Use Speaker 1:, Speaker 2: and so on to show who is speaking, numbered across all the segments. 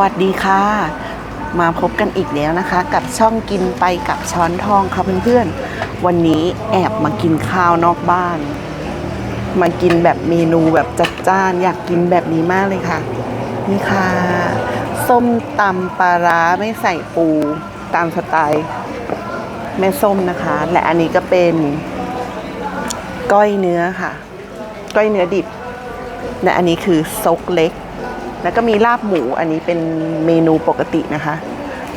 Speaker 1: วัสดีค่ะ มาพบกันอีกแล้วนะคะ กับช่องกินไปกับช้อนทองค่ะเพื่อนๆ วันนี้แอบมากินข้าวนอกบ้าน มากินแบบเมนูแบบจัดจ้านอยากกินแบบนี้มากเลยค่ะ นี่ค่ะ ส้มตำปลาร้าไม่ใส่ปูตามสไตล์แม่ส้มนะคะ และอันนี้ก็เป็นก้อยเนื้อค่ะ ก้อยเนื้อดิบ และอันนี้คือซกเล็ก แล้วก็มีลาบหมูอันนี้เป็นเมนูปกตินะคะ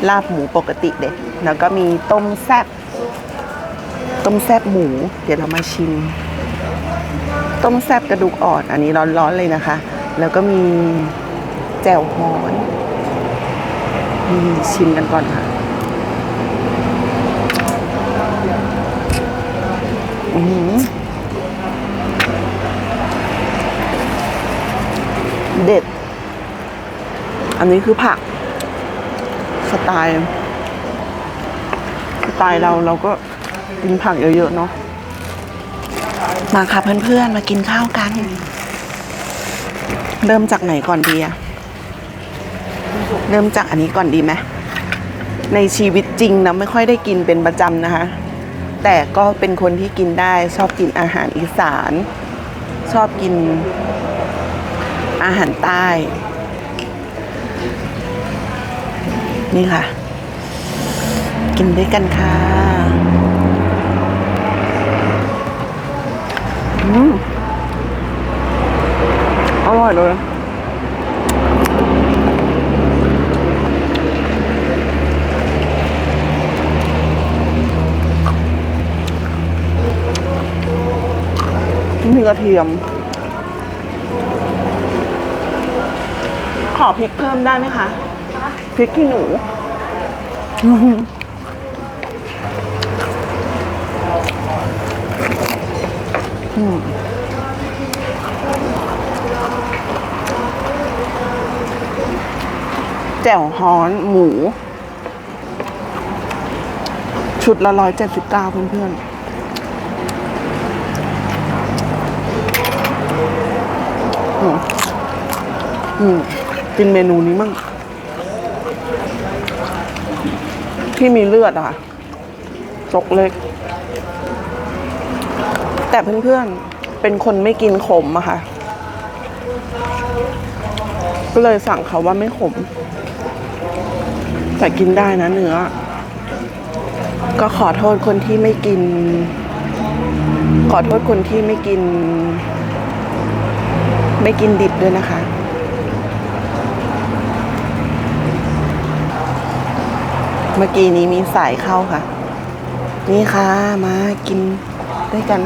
Speaker 1: ลาบหมูปกติเด็ดแล้วก็มีต้มแซบต้มแซบหมู เดี๋ยวเรามาชิม ต้มแซบกระดูกอ่อนอันนี้ร้อนๆเลยนะคะ แล้วก็มีแจ่วฮอนนี่ชิมกันก่อนค่ะอือหือเด็ด อันนี้คือผัก สไตล์ สไตล์เราเราก็กินผักเยอะๆเนาะมาค่ะเพื่อนๆมากินข้าวกัน เริ่มจากไหนก่อนดีอะเริ่มจากอันนี้ก่อนดีไหมในชีวิตจริงนะไม่ค่อยได้กินเป็นประจำนะคะ แต่ก็เป็นคนที่กินได้ชอบกินอาหารอีสาน ชอบกินอาหารใต้ นี่ค่ะ กินด้วยกันค่ะอืมอร่อยเลยมีกระเทียม ขอพริกเพิ่มได้ไหมคะ พริกขี้หนูแจ่วฮ้อนหมู ชุดละร้อยเจ็ดสิบเก้าเพื่อนๆอืมอืมกินเมนูนี้มั่ง ที่มีเลือดอะค่ะจกเล็ก แต่เพื่อนๆ เป็นคนไม่กินขมอะค่ะ ก็เลยสั่งเขาว่าไม่ขม แต่กินได้นะเนื้อ ก็ขอโทษคนที่ไม่กิน ขอโทษคนที่ไม่กิน ไม่กินดิบด้วยนะคะ เมื่อกี้นี้มีสายเข้าค่ะ นี่ค่ะ มากินด้วยกัน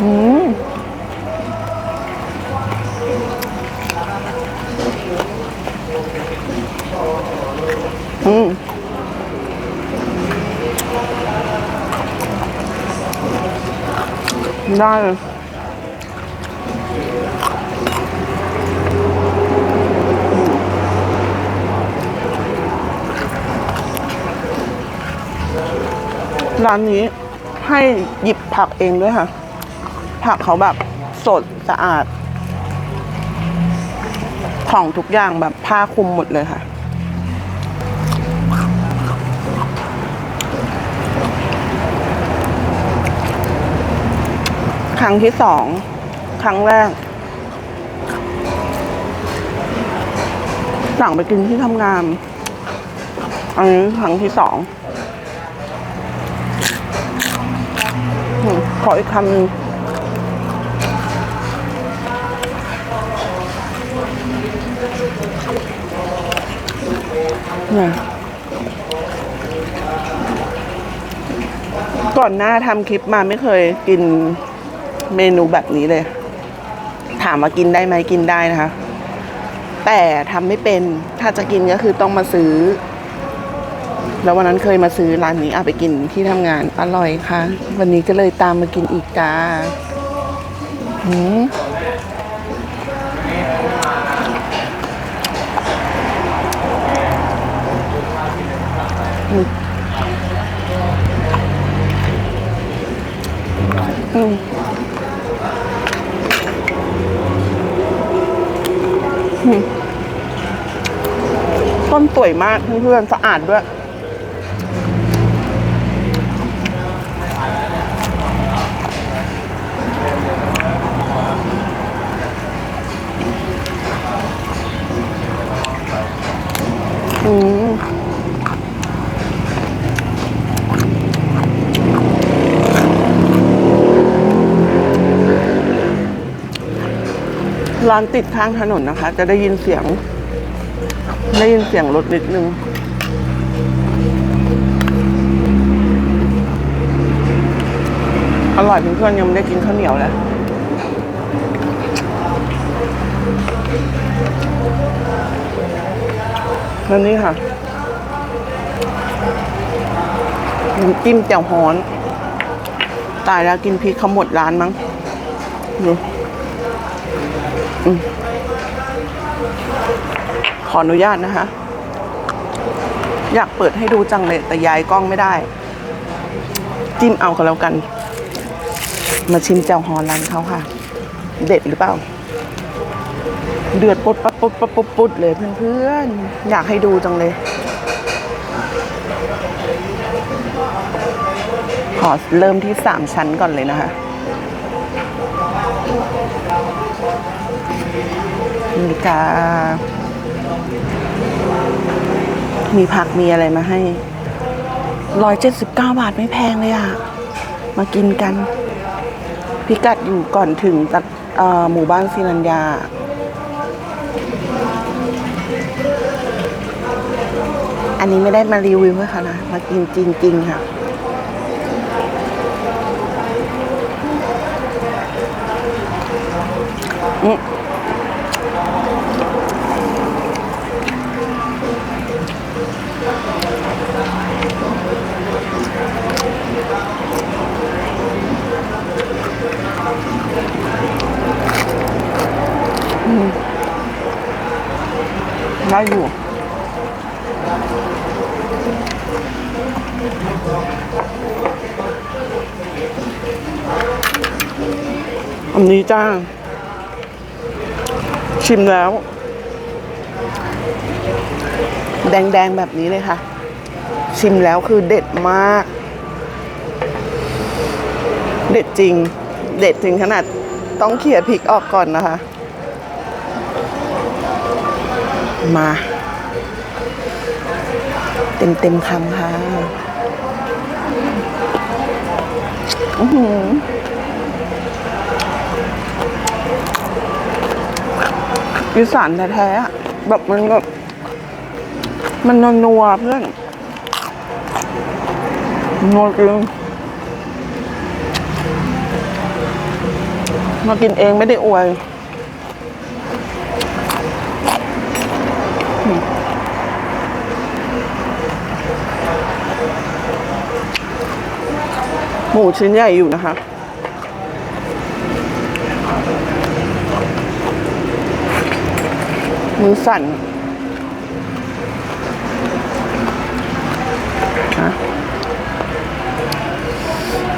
Speaker 1: อืมอืมได้ ร้านนี้ให้หยิบผักเองด้วยค่ะ ผักเขาแบบสดสะอาด ของทุกอย่างแบบผ้าคลุมหมดเลยค่ะ ครั้งที่สอง ครั้งแรก สั่งไปกินที่ทำงาน อันนี้ครั้งที่สองอืม ขออีกคำหนึ่งเนี่ยก่อนหน้าทำคลิปมาไม่เคยกินเมนูแบบนี้เลย ถามว่ากินได้ไหมกินได้นะคะ แต่ทำไม่เป็นถ้าจะกินก็คือต้องมาซื้อ แล้ววันนั้นเคยมาซื้อร้านนี้เอาไปกินที่ทำงานอร่อยค่ะ วันนี้ก็เลยตามมากินอีกจ้าหืมอืมอืมอืมต้นสวยมากเพื่อนๆสะอาดด้วย ร้านติดข้างถนนนะคะ จะได้ยินเสียง ได้ยินเสียงรถนิดนึงอร่อยเพื่อนๆยังไม่ได้กินข้าวเหนียวเลยแล้วนี่ค่ะน้ำจิ้มแจ่วฮ้อน ตายแล้วกินพริกเขาหมดร้านมั้งดู ขออนุญาตนะคะ อยากเปิดให้ดูจังเลย แต่ย้ายกล้องไม่ได้ จิ้มเอาก็แล้วกัน มาชิมแจ่วฮอนร้านเขาค่ะ เด็ดหรือเปล่า เดือดปุดปัดปุดปัดปุดปุดเลยเพื่อนๆ อยากให้ดูจังเลย ขอเริ่มที่สามชั้นก่อนเลยนะคะ นี่กา มีผักมีอะไรมาให้ร้อยเจ็ดสิบเก้าบาทไม่แพงเลยอะมากินกัน พิกัดอยู่ก่อนถึงตัดหมู่บ้านศิรัญญาอันนี้ไม่ได้มารีวิวให้ค่ะนะ มากินจริง ๆ ค่ะอื อันนี้จ้า ชิมแล้ว แดงๆแบบนี้เลยค่ะ ชิมแล้วคือเด็ดมาก เด็ดจริง เด็ดถึงขนาดต้องเขี่ยพริกออกก่อนนะคะ มา เต็มเต็มๆคำค่ะ อือหือ อีสานแท้ๆแบบมันแบบมันนัวเพื่อนนัวจริงมากินเองไม่ได้อวยหมูชิ้นใหญ่อยู่นะคะ มือสั่นนะ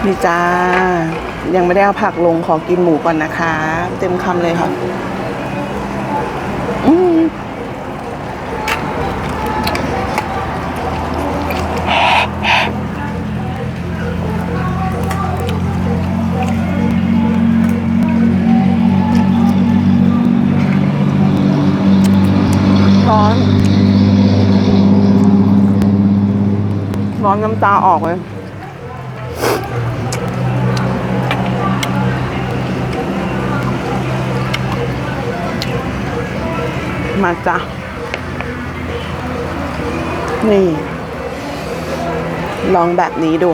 Speaker 1: นี่จ้า ยังไม่ได้เอาผักลงขอกินหมูก่อนนะคะ เต็มคำเลยค่ะ น้ำตาออกเลยมาจ้ะ นี่ ลองแบบนี้ดู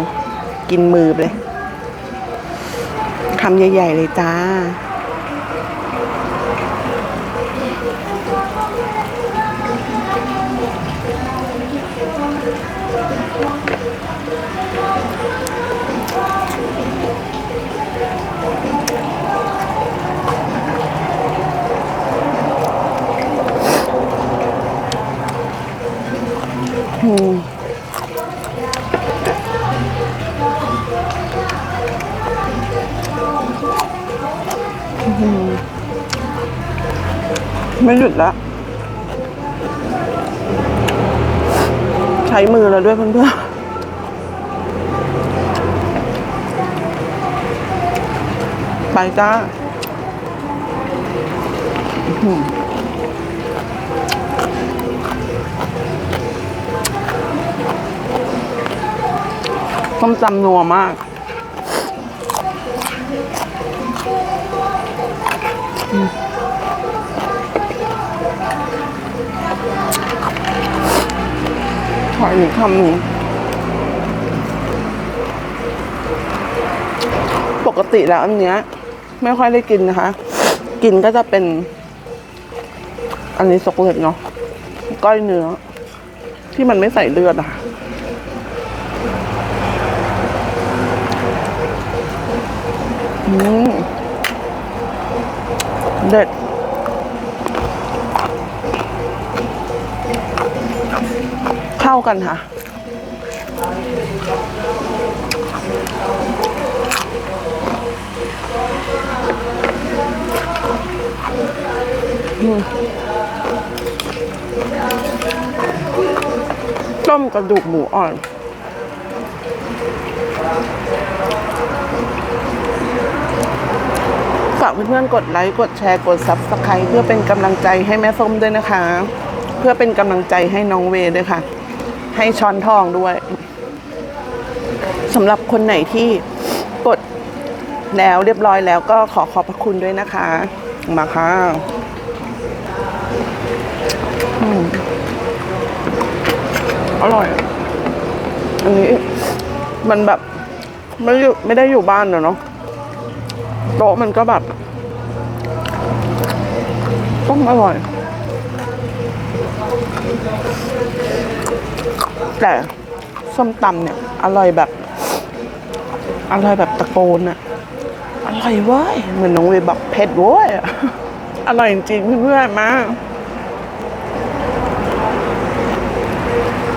Speaker 1: กินมือเลย คำใหญ่ ๆ เลยจ้า ไม่หยุดละ ใช้มือแล้วด้วยเพื่อนๆไปจ้า ต้มตำนัวมาก ขออีกคำหนึ่งปกติแล้วอันเนี้ย ไม่ค่อยได้กินนะคะ กินก็จะเป็น อันนี้สกเล็ตเนาะก้อยเนื้อ ที่มันไม่ใส่เลือดอะค่ะ อืมเด็ดเข้ากันค่ะต้มกระดูกหมูอ่อนากเพื่อนๆกดไลค์กดแชร์กด Subscribe เพื่อเป็นกำลังใจให้แม่ส้มด้วยนะคะ เพื่อเป็นกำลังใจให้น้องเวด้วยค่ะ ให้ช้อนทองด้วยสำหรับคนไหนที่กดแล้วเรียบร้อยแล้วก็ขอขอบพระคุณด้วยนะคะ มาค่ะอร่อย อันนี้มันแบบไม่ได้อยู่ไม่ได้อยู่บ้านเนาะ โต๊ะมันก็แบบต้องอร่อย แต่ส้มตำเนี่ย อร่อยแบบ อร่อยแบบตะโกนอะอร่อยเว้ยเหมือนน้องเวบอกเผ็ดเว้ยอร่อยจริงเพื่อนๆมา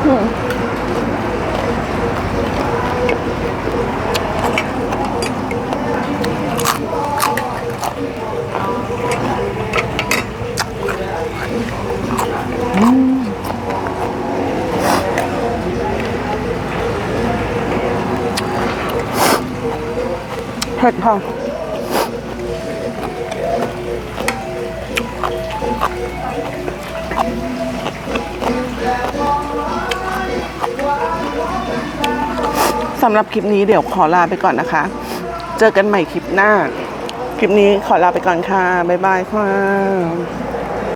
Speaker 1: อื เผ็ดพอสำหรับคลิปนี้เดี๋ยวขอลาไปก่อนนะคะ เจอกันใหม่คลิปหน้า คลิปนี้ขอลาไปก่อนค่ะ บ๊ายบายค่ะ